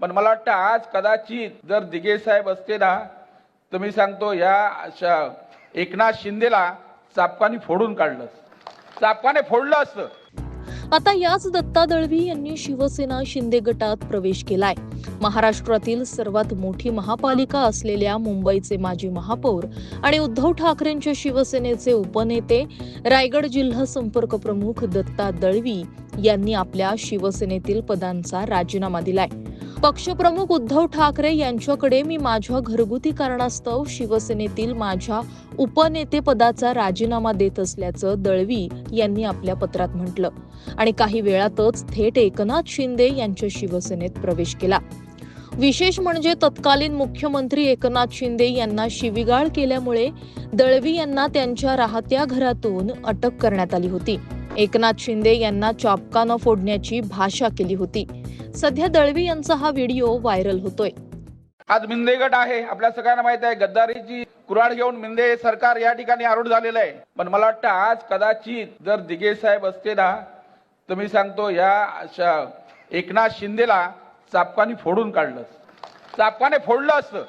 पण मला वाटतं आज कदाचित जर दिघे साहेब असते ना तर मी सांगतो या अशा एकनाथ शिंदेला चापकाने फोडून काढलं चापकाने फोडलं असतं. आता याच दत्ता दळवी यांनी शिवसेना शिंदे गटात प्रवेश केलाय. महाराष्ट्रातील सर्वात मोठी महापालिका असलेल्या मुंबईचे माजी महापौर आणि उद्धव ठाकरेंच्या शिवसेनेचे उपनेते रायगड जिल्हा संपर्क प्रमुख दत्ता दळवी यांनी आपल्या शिवसेनेतील पदांचा राजीनामा दिलाय. पक्षप्रमुख उद्धव ठाकरे यांच्याकडे मी माझ्या घरगुती कारणास्तव शिवसेनेतील माझ्या उपनेतेपदाचा राजीनामा देत असल्याचं दळवी यांनी आपल्या पत्रात म्हटलं. आणि काही वेळातच थेट एकनाथ शिंदे यांच्या शिवसेनेत प्रवेश केला. विशेष म्हणजे तत्कालीन मुख्यमंत्री एकनाथ शिंदे यांना शिविगाळ केल्यामुळे दळवी यांना त्यांच्या राहत्या घरातून अटक करण्यात आली होती. एकनाथ शिंदे यांना चापकानं फोडण्याची भाषा केली होती. सध्या दळवी यांचा हा व्हिडिओ व्हायरल होतोय. आज मिंदे गट आहे. आपल्या सगळ्यांना माहीत आहे गद्दारीची कुराड घेऊन मिंदे सरकार या ठिकाणी आरूढ झालेलं आहे. पण मला वाटतं आज कदाचित जर दिगे साहेब असते ना तर मी सांगतो या अशा एकनाथ शिंदेला चापकाने फोडून काढलं. चापकाने फोडलं असतं.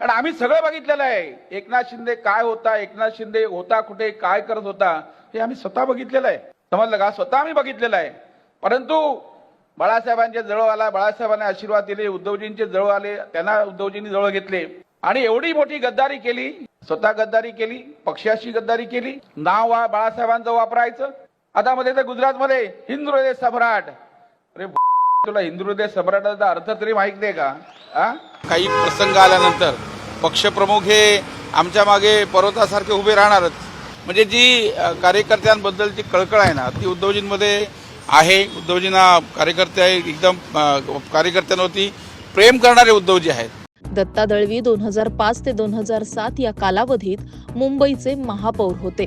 कारण आम्ही सगळं बघितलेलं आहे. एकनाथ शिंदे काय होता एकनाथ शिंदे होता कुठे काय करत होता हे आम्ही स्वतः बघितलेलं आहे. समजलं का? स्वतः आम्ही बघितलेलं आहे. परंतु बाळासाहेबांचे जवळ आला बाळासाहेबांनी आशीर्वाद दिले उद्धवजींचे जवळ आले त्यांना उद्धवजींनी जवळ घेतले. आणि एवढी मोठी गद्दारी केली स्वतः गद्दारी केली पक्षाशी गद्दारी केली नाव वा बाळासाहेबांचं वापरायचं. आता मध्ये तर गुजरातमध्ये हिंदू हृदय सम्राट. अरे तुला हिंदू हृदय सम्राटाचा अर्थ तरी माहीत नाही का? हा काही प्रसंग आल्यानंतर पक्षप्रमुख हे आमच्या मागे पर्वतासारखे उभे राहणारच. म्हणजे जी कार्यकर्त्यांबद्दलची कळकळ आहे ना ती उद्धवजींमध्ये आहे. उद्धवजींना कार्यकर्ते एकदम कार्यकर्त्यांवरती प्रेम करणारे उद्धवजी आहेत. दत्ता दळवी दोन हजार पाच ते दोन हजार सात या कालावधीत मुंबईचे महापौर होते.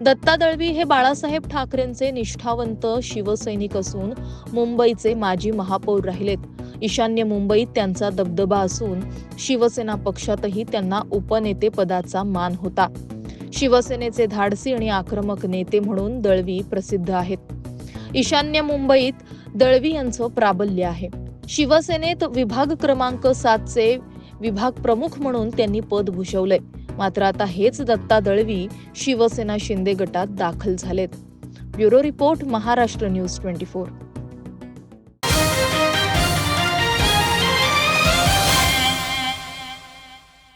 दत्ता दळवी हे बाळासाहेब ठाकरेंचे निष्ठावंत शिवसैनिक असून मुंबईचे माजी महापौर राहिलेत. ईशान्य मुंबईत त्यांचा दबदबा असून शिवसेना पक्षातही त्यांना उपनेते पदाचा मान होता. शिवसेनेचे धाडसी आणि आक्रमक नेते म्हणून दळवी प्रसिद्ध आहेत. ईशान्य मुंबईत दळवी यांचं प्राबल्य आहे. शिवसेनेत विभाग क्रमांक सातचे विभाग प्रमुख म्हणून त्यांनी पद भूषवलंय. मात्र आता हेच दत्ता दळवी शिवसेना शिंदे गटात दाखल झालेत. Bureau report Maharashtra news twenty four.